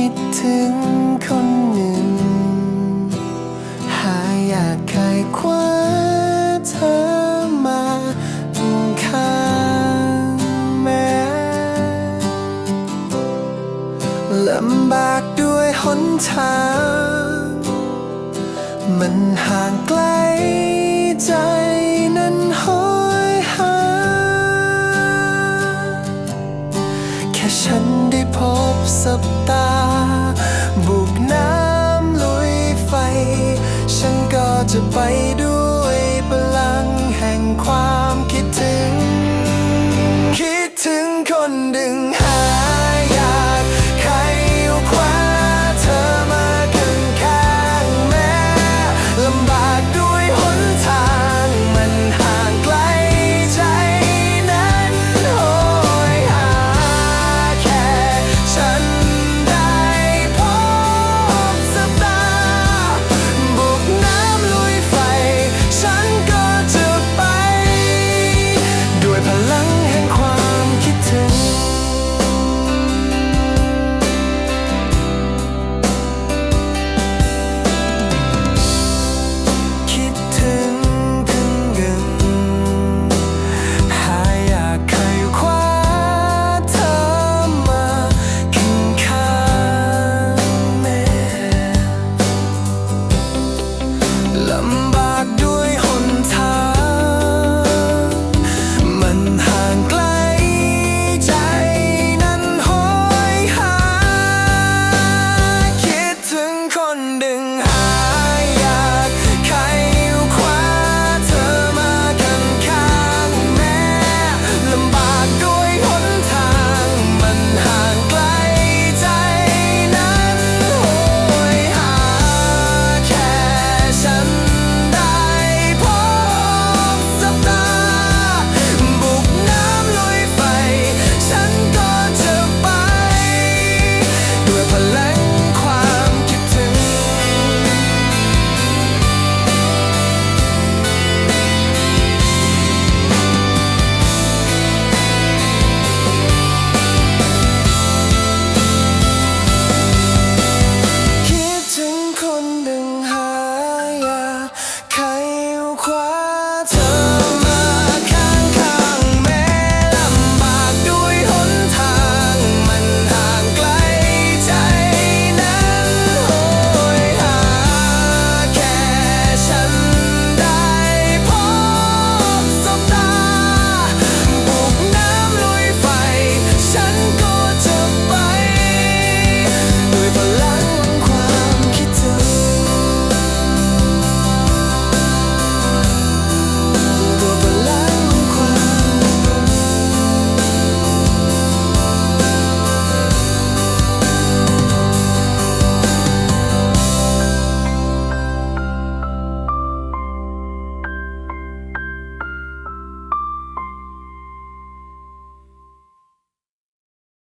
คิดถึงคนหนึ่ง หาอยากใครคว้าเธอมาข้างแม้ลำบากด้วยหนทาง มันห่างไกลใจนั้นหอยหา แค่ฉันได้พบสับตา จะไปด้วย